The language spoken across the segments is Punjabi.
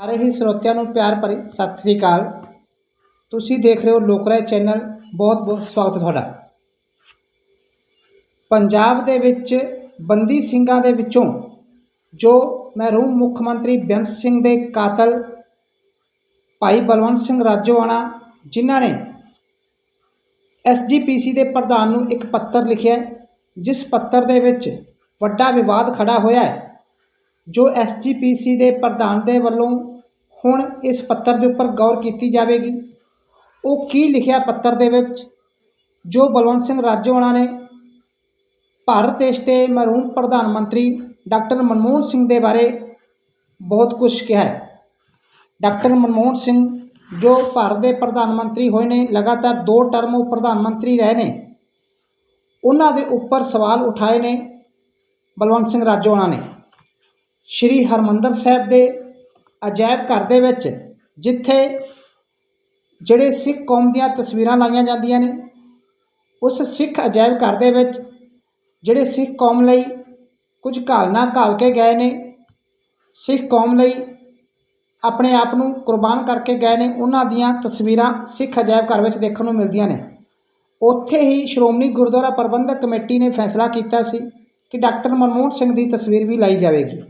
ਸਾਰੇ ਹੀ ਸਰੋਤਿਆਂ ਨੂੰ ਪਿਆਰ ਭਰੀ ਸਤਿ ਸ੍ਰੀ ਅਕਾਲ। ਤੁਸੀਂ ਦੇਖ ਰਹੇ ਹੋ ਲੋਕਰਾਏ ਚੈਨਲ। ਬਹੁਤ ਬਹੁਤ ਸਵਾਗਤ ਤੁਹਾਡਾ। ਪੰਜਾਬ ਦੇ ਵਿੱਚ ਬੰਦੀ ਸਿੰਘਾਂ ਦੇ ਵਿੱਚੋਂ ਜੋ ਮਹਿਰੂਮ ਮੁੱਖ ਮੰਤਰੀ ਬੇਅੰਤ ਸਿੰਘ ਦੇ ਕਾਤਲ ਭਾਈ ਬਲਵੰਤ ਸਿੰਘ ਰਾਜੋਆਣਾ ਜਿਨ੍ਹਾਂ ਨੇ ਐਸਜੀਪੀਸੀ ਦੇ ਪ੍ਰਧਾਨ ਨੂੰ ਇੱਕ ਪੱਤਰ ਲਿਖਿਆ ਜਿਸ ਪੱਤਰ ਦੇ ਵਿੱਚ ਵੱਡਾ ਵਿਵਾਦ ਖੜਾ ਹੋਇਆ ਹੈ, ਜੋ ਐਸਜੀਪੀਸੀ ਦੇ ਪ੍ਰਧਾਨ ਦੇ ਵੱਲੋਂ ਹੁਣ ਇਸ ਪੱਤਰ ਦੇ ਉੱਪਰ ਗੌਰ ਕੀਤੀ ਜਾਵੇਗੀ। ਉਹ ਕੀ ਲਿਖਿਆ ਪੱਤਰ ਦੇ ਵਿੱਚ? ਜੋ ਬਲਵੰਤ ਸਿੰਘ ਰਾਜੋਆਣਾ ਨੇ ਭਾਰਤ ਦੇਸ਼ ਦੇ ਮਰਹੂਮ ਪ੍ਰਧਾਨ ਮੰਤਰੀ ਡਾਕਟਰ ਮਨਮੋਹਨ ਸਿੰਘ ਦੇ ਬਾਰੇ ਬਹੁਤ ਕੁਝ ਕਿਹਾ ਹੈ। ਡਾਕਟਰ ਮਨਮੋਹਨ ਸਿੰਘ, ਜੋ ਭਾਰਤ ਦੇ ਪ੍ਰਧਾਨ ਮੰਤਰੀ ਹੋਏ ਨੇ, ਲਗਾਤਾਰ ਦੋ ਟਰਮ ਉਹ ਪ੍ਰਧਾਨ ਮੰਤਰੀ ਰਹੇ ਨੇ। ਉਹਨਾਂ ਦੇ ਉੱਪਰ ਸਵਾਲ ਉਠਾਏ ਨੇ ਬਲਵੰਤ ਸਿੰਘ ਰਾਜੋਆਣਾ ਨੇ। ਸ਼੍ਰੀ ਹਰਮੰਦਰ ਸਾਹਿਬ ਦੇ ਅਜਾਇਬ ਘਰ ਦੇ ਵਿੱਚ, ਜਿੱਥੇ ਜਿਹੜੇ ਸਿੱਖ ਕੌਮ ਦੀਆਂ ਤਸਵੀਰਾਂ ਲਾਈਆਂ ਜਾਂਦੀਆਂ ਨੇ, ਉਸ ਸਿੱਖ ਅਜਾਇਬ ਘਰ ਦੇ ਵਿੱਚ ਜਿਹੜੇ ਸਿੱਖ ਕੌਮ ਲਈ ਕੁਝ ਘਾਲਣਾ ਘਾਲ ਕੇ ਗਏ ਨੇ, ਸਿੱਖ ਕੌਮ ਲਈ ਆਪਣੇ ਆਪ ਨੂੰ ਕੁਰਬਾਨ ਕਰਕੇ ਗਏ ਨੇ, ਉਹਨਾਂ ਦੀਆਂ ਤਸਵੀਰਾਂ ਸਿੱਖ ਅਜਾਇਬ ਘਰ ਵਿੱਚ ਦੇਖਣ ਨੂੰ ਮਿਲਦੀਆਂ ਨੇ। ਉੱਥੇ ਹੀ ਸ਼੍ਰੋਮਣੀ ਗੁਰਦੁਆਰਾ ਪ੍ਰਬੰਧਕ ਕਮੇਟੀ ਨੇ ਫੈਸਲਾ ਕੀਤਾ ਸੀ ਕਿ ਡਾਕਟਰ ਮਨਮੋਹਨ ਸਿੰਘ ਦੀ ਤਸਵੀਰ ਵੀ ਲਾਈ ਜਾਵੇਗੀ।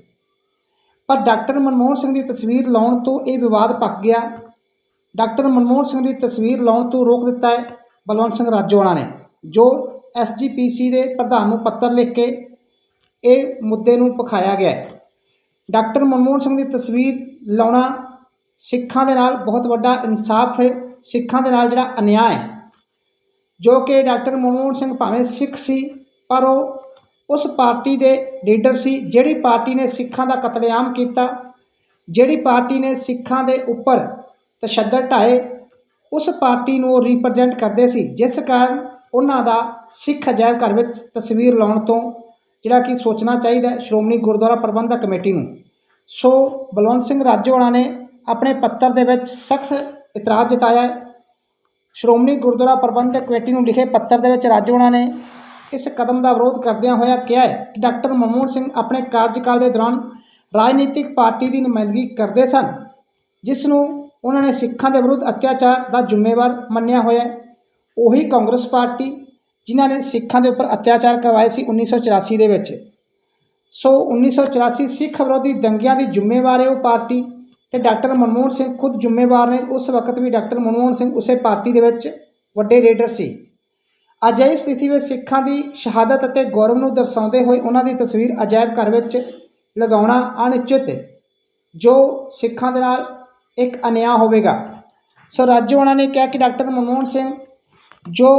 ਪਰ ਡਾਕਟਰ ਮਨਮੋਹਨ ਸਿੰਘ ਦੀ ਤਸਵੀਰ ਲਾਉਣ ਤੋਂ ਇਹ ਵਿਵਾਦ ਪੱਕ ਗਿਆ। ਡਾਕਟਰ ਮਨਮੋਹਨ ਸਿੰਘ ਦੀ ਤਸਵੀਰ ਲਾਉਣ ਤੋਂ ਰੋਕ ਦਿੱਤਾ ਹੈ ਬਲਵੰਤ ਸਿੰਘ ਰਾਜੋਆਣਾ ਨੇ, ਜੋ ਐਸਜੀਪੀਸੀ ਦੇ ਪ੍ਰਧਾਨ ਨੂੰ ਪੱਤਰ ਲਿਖ ਕੇ ਇਹ ਮੁੱਦੇ ਨੂੰ ਪਖਾਇਆ ਗਿਆ ਹੈ। ਡਾਕਟਰ ਮਨਮੋਹਨ ਸਿੰਘ ਦੀ ਤਸਵੀਰ ਲਾਉਣਾ ਸਿੱਖਾਂ ਦੇ ਨਾਲ ਬਹੁਤ ਵੱਡਾ ਇਨਸਾਫ ਹੈ, ਸਿੱਖਾਂ ਦੇ ਨਾਲ ਜਿਹੜਾ ਅਨਿਆਂ ਹੈ, ਜੋ ਕਿ ਡਾਕਟਰ ਮਨਮੋਹਨ ਸਿੰਘ ਭਾਵੇਂ ਸਿੱਖ ਸੀ, ਪਰ ਉਹ ਉਸ ਪਾਰਟੀ ਦੇ ਲੀਡਰ ਸੀ ਜਿਹੜੀ ਪਾਰਟੀ ਨੇ ਸਿੱਖਾਂ ਦਾ ਕਤਲੇਆਮ ਕੀਤਾ, ਜਿਹੜੀ ਪਾਰਟੀ ਨੇ ਸਿੱਖਾਂ ਦੇ ਉੱਪਰ ਤਸ਼ੱਦਦ ਢਾਏ, ਉਸ ਪਾਰਟੀ ਨੂੰ ਉਹ ਰਿਪਰੈਜ਼ੈਂਟ ਕਰਦੇ ਸੀ, ਜਿਸ ਕਾਰਨ ਉਹਨਾਂ ਦਾ ਸਿੱਖ ਅਜਾਇਬ ਘਰ ਵਿੱਚ ਤਸਵੀਰ ਲਾਉਣ ਤੋਂ ਜਿਹੜਾ ਕਿ ਸੋਚਣਾ ਚਾਹੀਦਾ ਸ਼੍ਰੋਮਣੀ ਗੁਰਦੁਆਰਾ ਪ੍ਰਬੰਧਕ ਕਮੇਟੀ ਨੂੰ। ਸੋ ਬਲਵੰਤ ਸਿੰਘ ਰਾਜੋਆਣਾ ਨੇ ਆਪਣੇ ਪੱਤਰ ਦੇ ਵਿੱਚ ਸਖਤ ਇਤਰਾਜ਼ ਜਤਾਇਆ ਸ਼੍ਰੋਮਣੀ ਗੁਰਦੁਆਰਾ ਪ੍ਰਬੰਧਕ ਕਮੇਟੀ ਨੂੰ ਲਿਖੇ ਪੱਤਰ ਦੇ ਵਿੱਚ ਰਾਜੋਆਣਾ ਨੇ ਇਸ ਕਦਮ ਦਾ ਵਿਰੋਧ ਕਰਦਿਆਂ ਹੋਇਆ ਕਿਹਾ ਹੈ ਕਿ ਡਾਕਟਰ ਮਨਮੋਹਨ ਸਿੰਘ ਆਪਣੇ ਕਾਰਜਕਾਲ ਦੇ ਦੌਰਾਨ ਰਾਜਨੀਤਿਕ ਪਾਰਟੀ ਦੀ ਨੁਮਾਇੰਦਗੀ ਕਰਦੇ ਸਨ, ਜਿਸ ਨੂੰ ਉਹਨਾਂ ਨੇ ਸਿੱਖਾਂ ਦੇ ਵਿਰੁੱਧ ਅਤਿਆਚਾਰ ਦਾ ਜ਼ਿੰਮੇਵਾਰ ਮੰਨਿਆ ਹੋਇਆ ਹੈ। ਉਹੀ ਕਾਂਗਰਸ ਪਾਰਟੀ ਜਿਨ੍ਹਾਂ ਨੇ ਸਿੱਖਾਂ ਦੇ ਉੱਪਰ ਅਤਿਆਚਾਰ ਕਰਵਾਏ ਸੀ 1984 ਦੇ ਵਿੱਚ। ਸੋ 1984 ਸਿੱਖ ਵਿਰੋਧੀ ਦੰਗਿਆਂ ਦੀ ਜ਼ਿੰਮੇਵਾਰ ਹੈ ਉਹ ਪਾਰਟੀ ਤੇ ਡਾਕਟਰ ਮਨਮੋਹਨ ਸਿੰਘ ਖੁਦ ਜ਼ਿੰਮੇਵਾਰ ਨੇ। ਉਸ ਵਕਤ ਵੀ ਡਾਕਟਰ ਮਨਮੋਹਨ ਸਿੰਘ ਉਸੇ ਪਾਰਟੀ ਦੇ ਵਿੱਚ ਵੱਡੇ ਲੀਡਰ ਸੀ। ਅਜਿਹੀ ਸਥਿਤੀ ਵਿੱਚ ਸਿੱਖਾਂ ਦੀ ਸ਼ਹਾਦਤ ਅਤੇ ਗੌਰਵ ਨੂੰ ਦਰਸਾਉਂਦੇ ਹੋਏ ਉਹਨਾਂ ਦੀ ਤਸਵੀਰ ਅਜਾਇਬ ਘਰ ਵਿੱਚ ਲਗਾਉਣਾ ਅਨੁਚਿਤ ਹੈ, ਜੋ ਸਿੱਖਾਂ ਦੇ ਨਾਲ ਇੱਕ ਅਨਿਆਂ ਹੋਵੇਗਾ। ਸੋ ਰਾਜੋਆਣਾ ਨੇ ਕਿਹਾ ਕਿ ਡਾਕਟਰ ਮਨਮੋਹਨ ਸਿੰਘ ਜੋ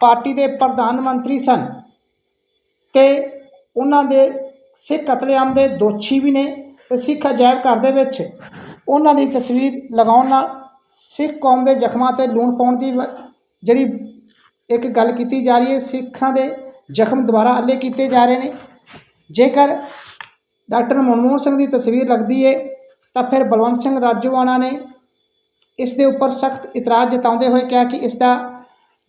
ਪਾਰਟੀ ਦੇ ਪ੍ਰਧਾਨ ਮੰਤਰੀ ਸਨ ਤੇ ਉਹਨਾਂ ਦੇ ਸਿੱਖ ਕਤਲੇਆਮ ਦੇ ਦੋਸ਼ੀ ਵੀ ਨੇ ਤੇ ਸਿੱਖ ਅਜਾਇਬ ਘਰ ਦੇ ਵਿੱਚ ਉਹਨਾਂ ਦੀ ਤਸਵੀਰ ਲਗਾਉਣ ਨਾਲ ਸਿੱਖ ਕੌਮ ਦੇ ਜ਼ਖਮਾਂ ਤੇ ਲੂਣ ਪਾਉਣ ਦੀ ਵ- ਜਿਹੜੀ ਇੱਕ ਗੱਲ ਕੀਤੀ ਜਾ ਰਹੀ ਹੈ, ਸਿੱਖਾਂ ਦੇ ਜ਼ਖਮ ਦੁਬਾਰਾ ਅੱਲੇ ਕੀਤੇ ਜਾ ਰਹੇ ਨੇ। ਜੇਕਰ ਡਾਕਟਰ ਮਨਮੋਹਨ ਸਿੰਘ ਦੀ ਤਸਵੀਰ ਲੱਗਦੀ ਹੈ ਤਾਂ ਫਿਰ ਬਲਵੰਤ ਸਿੰਘ ਰਾਜੋਆਣਾ ਨੇ ਇਸ ਦੇ ਉੱਪਰ ਸਖਤ ਇਤਰਾਜ਼ ਜਤਾਉਂਦੇ ਹੋਏ ਕਿਹਾ ਕਿ ਇਸ ਦਾ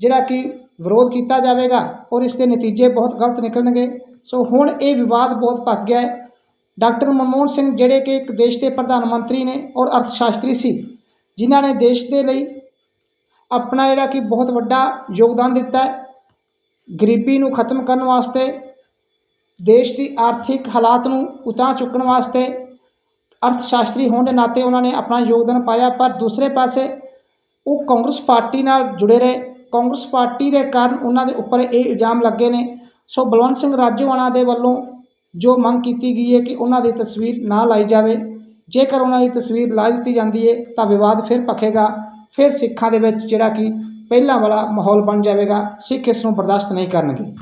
ਜਿਹੜਾ ਕਿ ਵਿਰੋਧ ਕੀਤਾ ਜਾਵੇਗਾ ਔਰ ਇਸ ਦੇ ਨਤੀਜੇ ਬਹੁਤ ਗਲਤ ਨਿਕਲਣਗੇ। ਸੋ ਹੁਣ ਇਹ ਵਿਵਾਦ ਬਹੁਤ ਭੱਗ ਗਿਆ ਹੈ ਡਾਕਟਰ ਮਨਮੋਹਨ ਸਿੰਘ, ਜਿਹੜੇ ਕਿ ਇੱਕ ਦੇਸ਼ ਦੇ ਪ੍ਰਧਾਨ ਮੰਤਰੀ ਨੇ ਔਰ ਅਰਥ ਸ਼ਾਸਤਰੀ ਸੀ, ਜਿਨ੍ਹਾਂ ਨੇ ਦੇਸ਼ ਦੇ ਲਈ ਆਪਣਾ ਜਿਹੜਾ ਕਿ ਬਹੁਤ ਵੱਡਾ ਯੋਗਦਾਨ ਦਿੱਤਾ ਹੈ, ਗਰੀਬੀ ਨੂੰ ਖਤਮ ਕਰਨ ਵਾਸਤੇ, ਦੇਸ਼ ਦੀ ਆਰਥਿਕ ਹਾਲਾਤ ਨੂੰ ਉਤਾਂ ਚੁੱਕਣ ਵਾਸਤੇ ਅਰਥ ਸ਼ਾਸਤਰੀ ਹੋਣ ਦੇ ਨਾਤੇ ਉਹਨਾਂ ਨੇ ਆਪਣਾ ਯੋਗਦਾਨ ਪਾਇਆ, ਪਰ ਦੂਸਰੇ ਪਾਸੇ ਉਹ ਕਾਂਗਰਸ ਪਾਰਟੀ ਨਾਲ ਜੁੜੇ ਰਹੇ। ਕਾਂਗਰਸ ਪਾਰਟੀ ਦੇ ਕਾਰਨ ਉਹਨਾਂ ਦੇ ਉੱਪਰ ਇਹ ਇਲਜ਼ਾਮ ਲੱਗੇ ਨੇ। ਸੋ ਬਲਵੰਤ ਸਿੰਘ ਰਾਜੋਆਣਾ ਦੇ ਵੱਲੋਂ ਜੋ ਮੰਗ ਕੀਤੀ ਗਈ ਹੈ ਕਿ ਉਹਨਾਂ ਦੀ ਤਸਵੀਰ ਨਾ ਲਾਈ ਜਾਵੇ, ਜੇਕਰ ਉਹਨਾਂ ਦੀ ਤਸਵੀਰ ਲਾ ਦਿੱਤੀ ਜਾਂਦੀ ਹੈ ਤਾਂ ਵਿਵਾਦ ਫਿਰ ਭਖੇਗਾ। ਫਿਰ ਸਿੱਖਾਂ ਦੇ ਵਿੱਚ ਜਿਹੜਾ ਕਿ ਪਹਿਲਾਂ ਵਾਲਾ ਮਾਹੌਲ ਬਣ ਜਾਵੇਗਾ, ਸਿੱਖ ਇਸ ਨੂੰ ਬਰਦਾਸ਼ਤ ਨਹੀਂ ਕਰਨਗੇ।